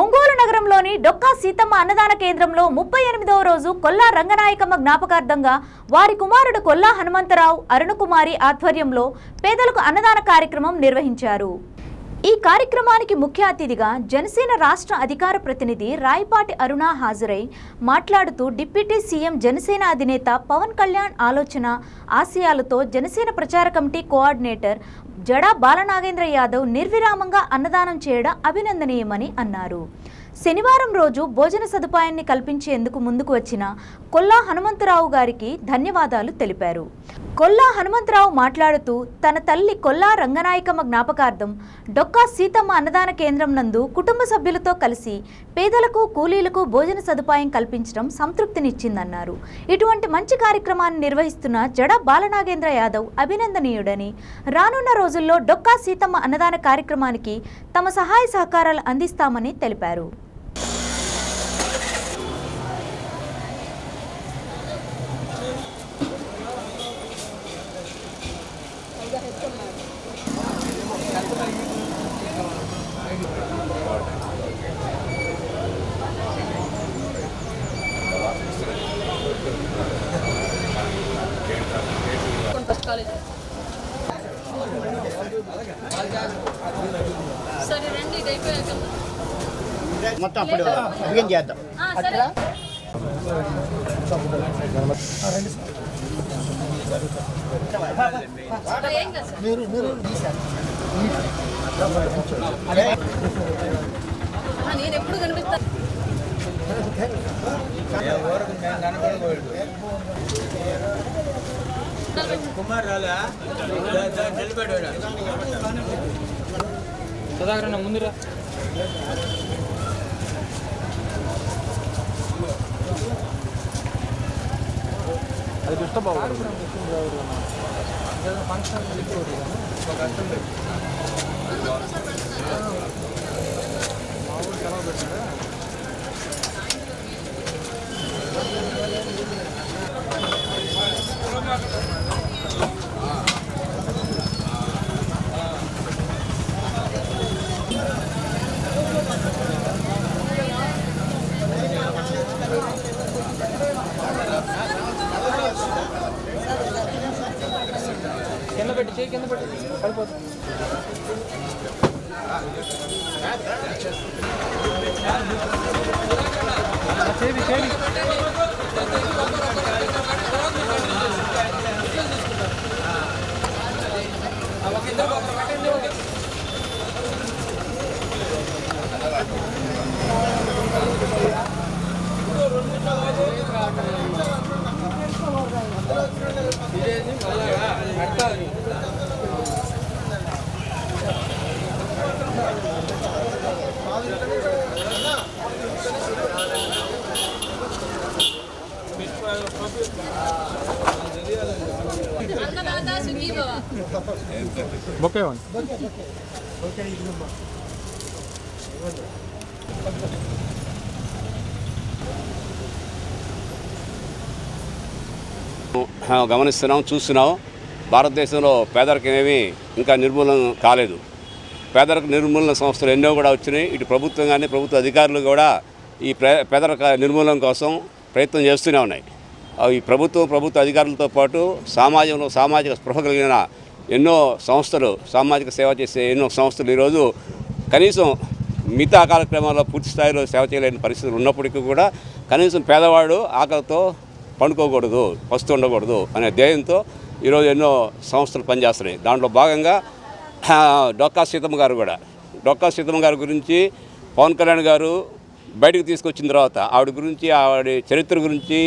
ఒంగోలు నగరంలోని డొక్కా సీతమ్మ అన్నదాన కేంద్రంలో ముప్పై ఎనిమిదవ రోజు కొల్లా రంగనాయకమ్మ జ్ఞాపకార్థంగా వారి కుమారుడు కొల్లా హనుమంతరావు అరుణకుమారి ఆధ్వర్యంలో పేదలకు అన్నదాన కార్యక్రమం నిర్వహించారు. ఈ కార్యక్రమానికి ముఖ్య అతిథిగా జనసేన రాష్ట్ర అధికార ప్రతినిధి రాయపాటి అరుణ హాజరై మాట్లాడుతూ డిప్యూటీ సీఎం జనసేన అధినేత పవన్ కళ్యాణ్ ఆలోచన ఆశయాలతో జనసేన ప్రచార కమిటీ కోఆర్డినేటర్ జడా బాలనాగేంద్ర యాదవ్ నిర్విరామంగా అన్నదానం చేయడం అభినందనీయమని అన్నారు. శనివారం రోజు భోజన సదుపాయాన్ని కల్పించేందుకు ముందుకు వచ్చిన కొల్లా హనుమంతరావు గారికి ధన్యవాదాలు తెలిపారు. కొల్లా హనుమంతరావు మాట్లాడుతూ తన తల్లి కొల్లా రంగనాయకమ్మ జ్ఞాపకార్థం డొక్కా సీతమ్మ అన్నదాన కేంద్రం నందు కుటుంబ సభ్యులతో కలిసి పేదలకు కూలీలకు భోజన సదుపాయం కల్పించడం సంతృప్తినిచ్చిందన్నారు. ఇటువంటి మంచి కార్యక్రమాన్ని నిర్వహిస్తున్న జడ బాలనాగేంద్ర యాదవ్ అభినందనీయుడని రానున్న రోజుల్లో డొక్కా సీతమ్మ అన్నదాన కార్యక్రమానికి తమ సహాయ సహకారాలు అందిస్తామని తెలిపారు ఫస్ట్ కాలేజ్ సరే రండి ఇది అయిపోయాక మొత్తం అప్పుడు బిగిన్ చేద్దాం. కాదు సార్. ఆ, నేను ఎప్పుడు కనిపిస్తాను కుమార్ రాలా? నిలబెట్టాడు సుధాకర్ ముందురా. అది కృష్ణబాబు ఫంక్షన్ ఒక బొకే గమనిస్తున్నాం చూస్తున్నాం. భారతదేశంలో పేదరికం ఏమీ ఇంకా నిర్మూలన కాలేదు. పేదరిక నిర్మూలన సంస్థలు ఎన్నో కూడా వచ్చినాయి. ఇటు ప్రభుత్వం కానీ ప్రభుత్వ అధికారులు కూడా ఈ పేదరిక నిర్మూలన కోసం ప్రయత్నం చేస్తూనే ఉన్నాయి. ఈ ప్రభుత్వం ప్రభుత్వ అధికారులతో పాటు సమాజంలో సామాజిక స్పృహ కలిగిన ఎన్నో సంస్థలు సామాజిక సేవ చేసే ఎన్నో సంస్థలు ఈరోజు కనీసం మిగతా కార్యక్రమాల్లో పూర్తి స్థాయిలో సేవ చేయలేని పరిస్థితులు ఉన్నప్పటికీ కూడా కనీసం పేదవాడు ఆకలితో పండుకోకూడదు పస్తు ఉండకూడదు అనే ధ్యేయంతో ఈరోజు ఎన్నో సంస్థలు పనిచేస్తున్నాయి. దాంట్లో భాగంగా డొక్కా సీతమ్మ గారు కూడా. డొక్కా సీతమ్మ గారి గురించి పవన్ కళ్యాణ్ గారు బయటకు తీసుకొచ్చిన తర్వాత ఆవిడ గురించి ఆవిడ చరిత్ర గురించి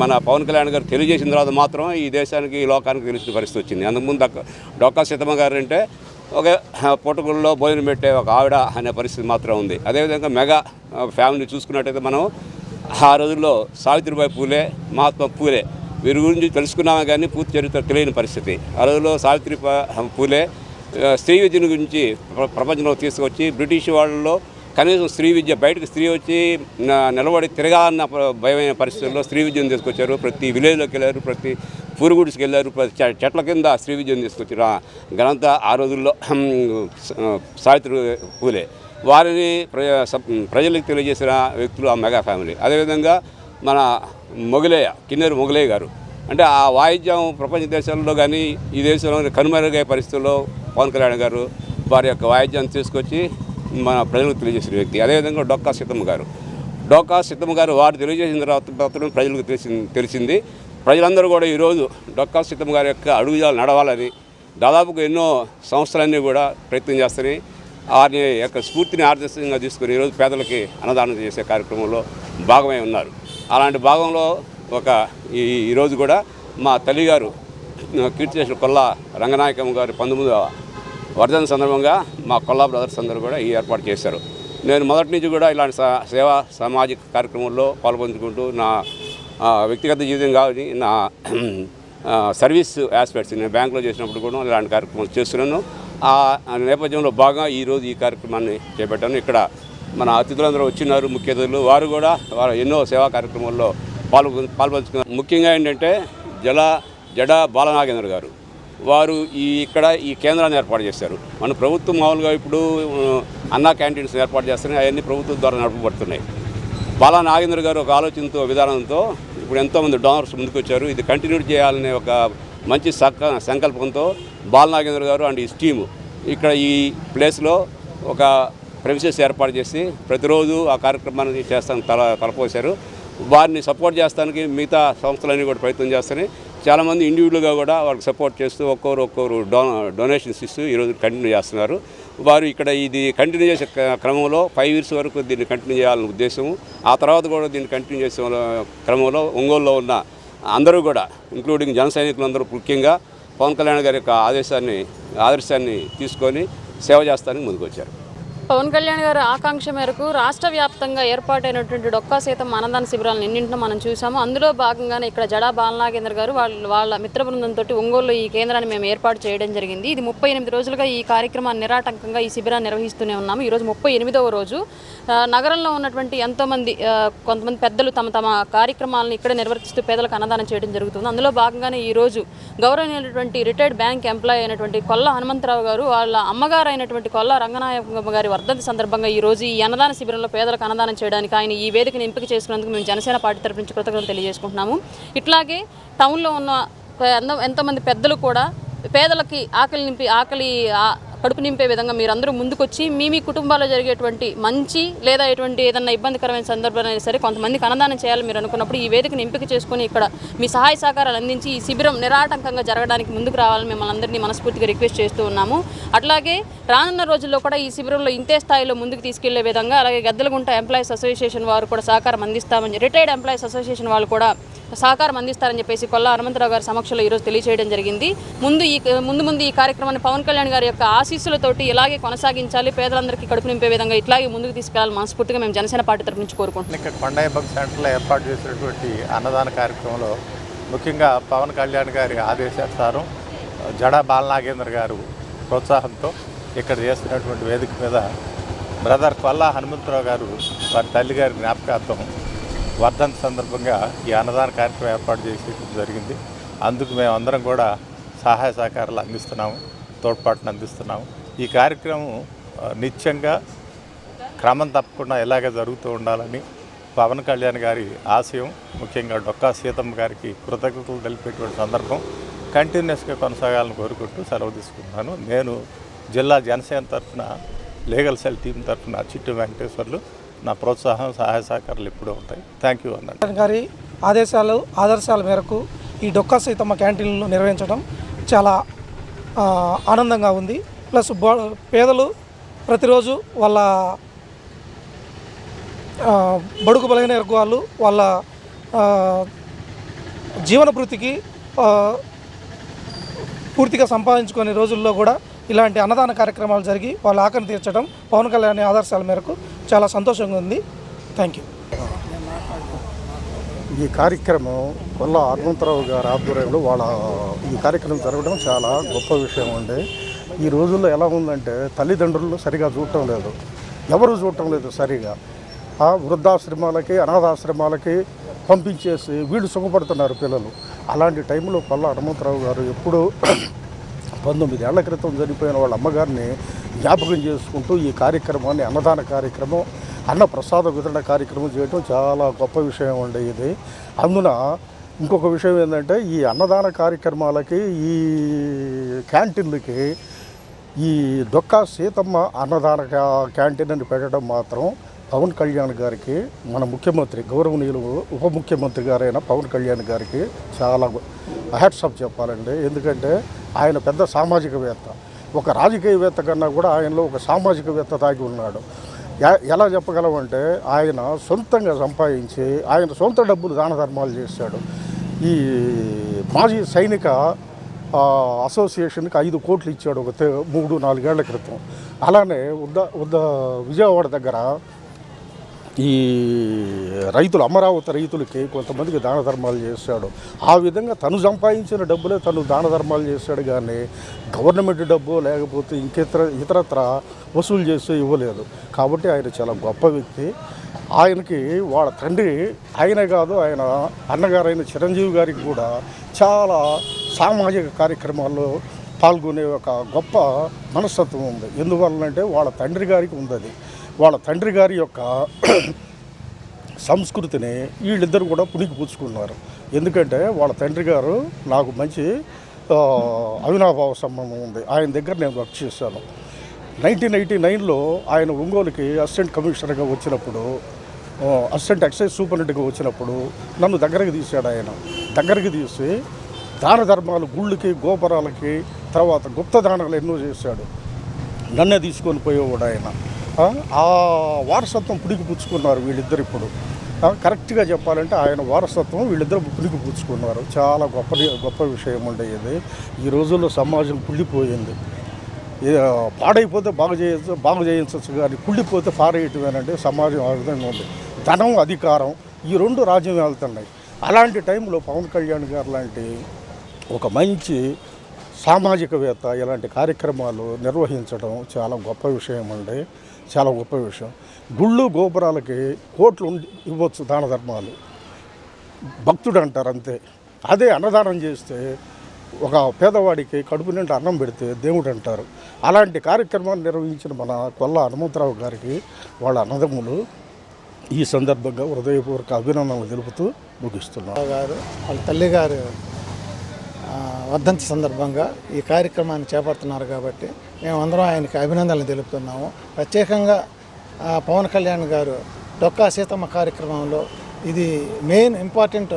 మన పవన్ కళ్యాణ్ గారు తెలియజేసిన తర్వాత మాత్రం ఈ దేశానికి ఈ లోకానికి తెలిసిన పరిస్థితి వచ్చింది. అంతకుముందు దక్క- డొక్కా సీతమ్మ గారు అంటే ఒక పుట్టగుల్లో భోజనం పెట్టే ఒక ఆవిడ అనే పరిస్థితి మాత్రం ఉంది. అదేవిధంగా మెగా ఫ్యామిలీ చూసుకున్నట్టయితే మనం ఆ రోజుల్లో సావిత్రిబాయి పూలే మహాత్మా పూలే వీరి గురించి తెలుసుకున్నామే కానీ పూర్తి చరిత్ర తెలియని పరిస్థితి. ఆ రోజుల్లో సావిత్రి పూలే ఆ, స్త్రీ విద్యను గురించి ప్రపంచంలో తీసుకొచ్చి బ్రిటిష్ వాళ్ళలో కనీసం స్త్రీ విద్య బయటకు స్త్రీ వచ్చి నిలబడి తిరగాలన్న భయమైన పరిస్థితుల్లో స్త్రీ విద్యను తీసుకొచ్చారు. ప్రతి విలేజ్లోకి వెళ్ళారు ప్రతి పూరుగుడికి వెళ్ళారు ప్రతి చెట్ల కింద స్త్రీ విద్యను తీసుకొచ్చారు. ఆ ఘనత ఆ రోజుల్లో సావిత్రి పూలే. వారిని ప్రజ ప్రజలకు తెలియజేసిన వ్యక్తులు ఆ మెగా ఫ్యామిలీ. అదేవిధంగా మన మొగలేయ కిన్నెరు మొగలేయ గారు. అంటే ఆ వాయిద్యం ప్రపంచ దేశాల్లో కానీ ఈ దేశంలో కనుమరుగయ్యే పరిస్థితుల్లో పవన్ కళ్యాణ్ గారు వారి యొక్క వాయిద్యాన్ని తీసుకొచ్చి మన ప్రజలకు తెలియజేసిన వ్యక్తి. అదేవిధంగా డొక్కా సీతమ్మ గారు. డోకా సిద్ధమ్మ గారు వారు తెలియజేసిన తర్వాత మాత్రం ప్రజలకు తెలిసింది తెలిసింది. ప్రజలందరూ కూడా ఈరోజు డొక్కా సిద్ధమ్మ గారి యొక్క అడుగుజాలు నడవాలని దాదాపుగా ఎన్నో సంస్థలన్నీ కూడా ప్రయత్నం చేస్తాయి వారి యొక్క స్ఫూర్తిని ఆదర్శంగా తీసుకుని ఈరోజు పేదలకి అన్నదానం చేసే కార్యక్రమంలో భాగమై ఉన్నారు. అలాంటి భాగంలో ఒక ఈ ఈరోజు కూడా మా తల్లిగారు కీర్తిశేషులు కొల్లా రంగనాయకమ్మ గారు పంతొమ్మిదవ వర్ధన సందర్భంగా మా కొల్లా బ్రదర్స్ అందరూ కూడా ఈ ఏర్పాటు చేశారు. నేను మొదటి నుంచి కూడా ఇలాంటి సేవా సామాజిక కార్యక్రమంలో పాల్పంచుకుంటూ నా వ్యక్తిగత జీవితం కానీ నా సర్వీస్ ఆస్పెక్ట్స్ నేను బ్యాంకులో చేసినప్పుడు కూడా ఇలాంటి కార్యక్రమాలు చేస్తున్నాను. ఆ ఆ నేపథ్యంలో బాగా ఈరోజు ఈ కార్యక్రమాన్ని చేపట్టాను. ఇక్కడ మన అతిథులందరూ వచ్చినారు ముఖ్య అతిథులు. వారు కూడా వారు ఎన్నో సేవా కార్యక్రమాల్లో పాల్గొ పాల్పంచుకున్నారు. ముఖ్యంగా ఏంటంటే జల జడ బాలనాగేంద్ర గారు. వారు ఈ ఇక్కడ ఈ కేంద్రాన్ని ఏర్పాటు చేశారు. మన ప్రభుత్వం మామూలుగా ఇప్పుడు అన్నా క్యాంటీన్స్ ఏర్పాటు చేస్తున్నాయి. అవన్నీ ప్రభుత్వం ద్వారా నడపబడుతున్నాయి. బాలా నాగేంద్ర గారు ఒక ఆలోచనతో విధానంతో ఇప్పుడు ఎంతోమంది డోనర్స్ ముందుకు వచ్చారు ఇది కంటిన్యూ చేయాలనే ఒక మంచి సక్క సంకల్పంతో బాల నాగేంద్ర గారు అండ్ ఈ స్టీము ఇక్కడ ఈ ప్లేస్లో ఒక ప్రెమిసెస్ ఏర్పాటు చేసి ప్రతిరోజు ఆ కార్యక్రమాన్ని చేస్తాను తల తలపోశారు. వారిని సపోర్ట్ చేస్తానికి మిగతా సంస్థలన్నీ కూడా ప్రయత్నం చేస్తున్నాయి. చాలామంది ఇండివిజువల్గా కూడా వాళ్ళకి సపోర్ట్ చేస్తూ ఒక్కొరు ఒక్కొక్కరు డో డొనేషన్స్ ఇస్తూ ఈరోజు కంటిన్యూ చేస్తున్నారు. వారు ఇక్కడ ఇది కంటిన్యూ చేసే క్రమంలో ఫైవ్ ఇయర్స్ వరకు దీన్ని కంటిన్యూ చేయాలనే ఉద్దేశము. ఆ తర్వాత కూడా దీన్ని కంటిన్యూ చేసే క్రమంలో ఒంగోలులో ఉన్న అందరూ కూడా ఇంక్లూడింగ్ జన సైనికులందరూ ముఖ్యంగా పవన్ కళ్యాణ్ గారి యొక్క ఆదేశాన్ని ఆదర్శాన్ని తీసుకొని సేవ చేస్తానికి ముందుకు వచ్చారు పవన్ కళ్యాణ్ గారి ఆకాంక్ష మేరకు రాష్ట్ర వ్యాప్తంగా ఏర్పాటైనటువంటి డొక్కా సీతం అన్నదాన శిబిరాలను నిన్నింటిని మనం చూసాము అందులో భాగంగానే ఇక్కడ జడా బాలనాగేంద్ర గారు వాళ్ళ వాళ్ళ మిత్ర బృందంతో ఒంగోలులో ఈ కేంద్రాన్ని మేము ఏర్పాటు చేయడం జరిగింది. ఇది ముప్పై ఎనిమిది రోజులుగా ఈ కార్యక్రమాన్ని నిరాటంకంగా ఈ శిబిరాన్ని నిర్వహిస్తూనే ఉన్నాము. ఈరోజు ముప్పై ఎనిమిదవ రోజు. నగరంలో ఉన్నటువంటి ఎంతోమంది కొంతమంది పెద్దలు తమ తమ కార్యక్రమాలను ఇక్కడ నిర్వర్తిస్తూ పేదలకు అన్నదానం చేయడం జరుగుతుంది. అందులో భాగంగానే ఈ రోజు గౌరవనీయులైనటువంటి రిటైర్డ్ బ్యాంక్ ఎంప్లాయీ అయినటువంటి కొల్ల హనుమంతరావు గారు వాళ్ళ అమ్మగారు అయినటువంటి కొల్ల రంగనాయకమ్మ గారి వర్ధంతి సందర్భంగా ఈ రోజు ఈ అన్నదాన శిబిరంలో పేదలకు అన్నదానం చేయడానికి ఆయన ఈ వేదికను ఎంపిక చేసుకున్నందుకు మేము జనసేన పార్టీ తరపు నుంచి కృతజ్ఞతలు తెలియజేసుకుంటున్నాము. ఇట్లాగే టౌన్లో ఉన్న ఎంతో- ఎంతోమంది పెద్దలు కూడా పేదలకి ఆకలి నింపి ఆకలి కడుపు నింపే విధంగా మీరందరూ ముందుకొచ్చి మీ మీ కుటుంబాల్లో జరిగేటువంటి మంచి లేదా ఎటువంటి ఏదైనా ఇబ్బందికరమైన సందర్భాలైనా సరే కొంతమందికి అన్నదానం చేయాలని మీరు అనుకున్నప్పుడు ఈ వేదికను ఎంపిక చేసుకుని ఇక్కడ మీ సహాయ సహకారాలు అందించి ఈ శిబిరం నిరాటంకంగా జరగడానికి ముందుకు రావాలని మిమ్మల్ని అందరినీ మనస్ఫూర్తిగా రిక్వెస్ట్ చేస్తూ ఉన్నాము. అట్లాగే రానున్న రోజుల్లో కూడా ఈ శిబిరంలో ఇంతే స్థాయిలో ముందుకు తీసుకెళ్ళే విధంగా అలాగే గద్దలగుంట ఎంప్లాయీస్ అసోసియేషన్ వారు కూడా సహకారం అందిస్తామని రిటైర్డ్ ఎంప్లాయీస్ అసోసియేషన్ వాళ్ళు కూడా సహకారం అందిస్తారని చెప్పేసి కొల్లా హనుమంతరావు గారి సమక్షంలో ఈరోజు తెలియజేయడం జరిగింది. ముందు ఈ ముందు ముందు ఈ కార్యక్రమాన్ని పవన్ కళ్యాణ్ గారి యొక్క ఆశీస్సులతోటి ఇలాగే కొనసాగించాలి పేదలందరికీ కడుపు నింపే విధంగా ఇట్లాగే ముందుకు తీసుకెళ్ళాలి మనస్ఫూర్తిగా మేము జనసేన పార్టీ తరపు నుంచి కోరుకుంటున్నాం. ఇక్కడ కొండాయిబగ్ సెంటర్లో ఏర్పాటు చేసినటువంటి అన్నదాన కార్యక్రమంలో ముఖ్యంగా పవన్ కళ్యాణ్ గారి ఆదేశానుసారం జడా బాలనాగేంద్ర గారు ప్రోత్సాహంతో ఇక్కడ చేస్తున్నటువంటి వేదిక మీద బ్రదర్ కొల్లా హనుమంతరావు గారు వారి తల్లి గారి జ్ఞాపకార్థం వర్ధంతి సందర్భంగా ఈ అన్నదాన కార్యక్రమం ఏర్పాటు చేసి జరిగింది. అందుకు మేమందరం కూడా సహాయ సహకారాలు అందిస్తున్నాము తోడ్పాటును అందిస్తున్నాము. ఈ కార్యక్రమం నిత్యంగా క్రమం తప్పకుండా ఇలాగే జరుగుతూ ఉండాలని పవన్ కళ్యాణ్ గారి ఆశయం ముఖ్యంగా డొక్కా సీతమ్మ గారికి కృతజ్ఞతలు తెలిపేటువంటి సందర్భం. కంటిన్యూస్గా కొనసాగాలని కోరుకుంటూ సెలవు తీసుకుంటున్నాను. నేను జిల్లా జనసేన తరఫున లీగల్ సెల్ టీం తరఫున చిట్టు వెంకటేశ్వర్లు నా ప్రోత్సాహం సహాయ సహకారాలు ఎప్పుడూ ఉంటాయి. థ్యాంక్ యూ అన్నాడు గారి ఆదేశాలు ఆదర్శాల మేరకు ఈ డొక్కా సీతమ్మ క్యాంటీన్లు నిర్వహించడం చాలా ఆనందంగా ఉంది. ప్లస్ పేదలు ప్రతిరోజు వాళ్ళ బడుగు బలహీన వాళ్ళు వాళ్ళ ఆ, జీవన పూర్తిగా సంపాదించుకునే రోజుల్లో కూడా ఇలాంటి అన్నదాన కార్యక్రమాలు జరిగి వాళ్ళ ఆకలి తీర్చడం పవన్ కళ్యాణ్ ఆదర్శాల మేరకు చాలా సంతోషంగా ఉంది. థ్యాంక్ యూ ఈ కార్యక్రమం కొల్ల హనుమంతరావు గారి ఆధ్వర్యంలో వాళ్ళ ఈ కార్యక్రమం జరగడం చాలా గొప్ప విషయం అండి. ఈ రోజుల్లో ఎలా ఉందంటే తల్లిదండ్రులు సరిగా చూడటం లేదు. ఎవరు చూడటం లేదు సరిగా. ఆ వృద్ధాశ్రమాలకి అనాథాశ్రమాలకి పంపించేసి వీళ్ళు సుఖపడుతున్నారు పిల్లలు. అలాంటి టైంలో కొల్ల హనుమంతరావు గారు ఎప్పుడూ పంతొమ్మిది ఏళ్ళ క్రితం చనిపోయిన వాళ్ళ అమ్మగారిని జ్ఞాపకం చేసుకుంటూ ఈ కార్యక్రమాన్ని అన్నదాన కార్యక్రమం అన్న ప్రసాద వితరణ కార్యక్రమం చేయడం చాలా గొప్ప విషయం అండి ఇది. అందున ఇంకొక విషయం ఏంటంటే ఈ అన్నదాన కార్యక్రమాలకి ఈ క్యాంటీన్లకి ఈ డొక్కా సీతమ్మ అన్నదాన క్యా- క్యాంటీన్ అని పెట్టడం మాత్రం పవన్ కళ్యాణ్ గారికి మన ముఖ్యమంత్రి గౌరవనీయులు ఉప ముఖ్యమంత్రి గారైన పవన్ కళ్యాణ్ గారికి చాలా హ్యాట్సప్ చెప్పాలండి. ఎందుకంటే ఆయన పెద్ద సామాజికవేత్త. ఒక రాజకీయవేత్త కన్నా కూడా ఆయనలో ఒక సామాజికవేత్త దాగి ఉన్నాడు. ఎలా చెప్పగలమంటే ఆయన సొంతంగా సంపాదించి ఆయన సొంత డబ్బులు దాన ధర్మాలు చేశాడు. ఈ మాజీ సైనిక అసోసియేషన్కి ఐదు కోట్లు ఇచ్చాడు ఒక మూడు నాలుగేళ్ళ క్రితం. అలానే ఉద్ద ఉద్ద విజయవాడ దగ్గర ఈ రైతులు అమరావతి రైతులకి కొంతమందికి దాన ధర్మాలు చేశాడు. ఆ విధంగా తను సంపాదించిన డబ్బులే తను దాన ధర్మాలు చేశాడు కానీ గవర్నమెంట్ డబ్బు లేకపోతే ఇంకెతర ఇతరత్ర వసూలు చేసి ఇవ్వలేదు. కాబట్టి ఆయన చాలా గొప్ప వ్యక్తి. ఆయనకి వాళ్ళ తండ్రి ఆయనే కాదు ఆయన అన్నగారైన చిరంజీవి గారికి కూడా చాలా సామాజిక కార్యక్రమాల్లో పాల్గొనే ఒక గొప్ప మనస్తత్వం ఉంది. ఎందువల్లంటే వాళ్ళ తండ్రి గారికి ఉంది అది. వాళ్ళ తండ్రి గారి యొక్క సంస్కృతిని వీళ్ళిద్దరు కూడా పుణికి పుచ్చుకున్నారు. ఎందుకంటే వాళ్ళ తండ్రి గారు నాకు మంచి అవినాభావ సంబంధం ఉంది. ఆయన దగ్గర నేను వర్క్ చేశాను. నైన్టీన్ ఎయిటీ నైన్లో ఆయన ఒంగోలుకి అసిస్టెంట్ కమిషనర్గా వచ్చినప్పుడు అసిస్టెంట్ ఎక్సైజ్ సూపరింటెండెంట్గా వచ్చినప్పుడు నన్ను దగ్గరకు తీశాడు ఆయన. దగ్గరికి తీసి దాన ధర్మాలు గుళ్ళకి గోపురాలకి తర్వాత గుప్త దానాలు ఎన్నో చేశాడు. నన్నే తీసుకొని పోయేవాడు ఆయన. ఆ, వారసత్వం పుడికి పుచ్చుకున్నారు వీళ్ళిద్దరు ఇప్పుడు. కరెక్ట్గా చెప్పాలంటే ఆయన వారసత్వం వీళ్ళిద్దరు పుడికి పుచ్చుకున్నారు. చాలా గొప్ప గొప్ప విషయం ఉండేది ఈ రోజుల్లో సమాజం కుళ్ళిపోయింది. పాడైపోతే బాగు చేయొచ్చు బాగు చేయించవచ్చు కానీ కుళ్ళిపోతే పారేయటమేనంటే సమాజం ఆ విధంగా ఉంది. ధనం అధికారం ఈ రెండు రాజ్యం వెళ్తున్నాయి. అలాంటి టైంలో పవన్ కళ్యాణ్ గారు లాంటి ఒక మంచి సామాజికవేత్త ఇలాంటి కార్యక్రమాలు నిర్వహించడం చాలా గొప్ప విషయం అండి. చాలా గొప్ప విషయం. గుళ్ళు గోపురాలకి కోట్లు ఉండి- ఇవ్వచ్చు దాన ధర్మాలు. భక్తుడు అంటారు అంతే అదే అన్నదానం చేస్తే ఒక పేదవాడికి కడుపు నిండా అన్నం పెడితే దేవుడు అంటారు అలాంటి కార్యక్రమాన్ని నిర్వహించిన మన కొల్ల హనుమంతరావు గారికి వాళ్ళ అన్నదమ్ములు ఈ సందర్భంగా హృదయపూర్వక అభినందనలు తెలుపుతూ ముగిస్తున్నారు గారు వాళ్ళ తల్లిగారు వర్ధంతి సందర్భంగా ఈ కార్యక్రమాన్ని చేపడుతున్నారు కాబట్టి మేమందరం ఆయనకి అభినందనలు తెలుపుతున్నాము. ప్రత్యేకంగా పవన్ కళ్యాణ్ గారు డొక్కా సీతమ్మ కార్యక్రమంలో ఇది మెయిన్ ఇంపార్టెంట్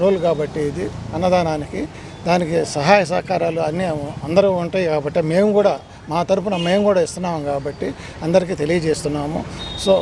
రోల్ కాబట్టి ఇది అన్నదానానికి దానికి సహాయ సహకారాలు అన్నీ అందరూ ఉంటాయి కాబట్టి మేము కూడా మా తరపున మేము కూడా ఇస్తున్నాము కాబట్టి అందరికీ తెలియజేస్తున్నాము. సో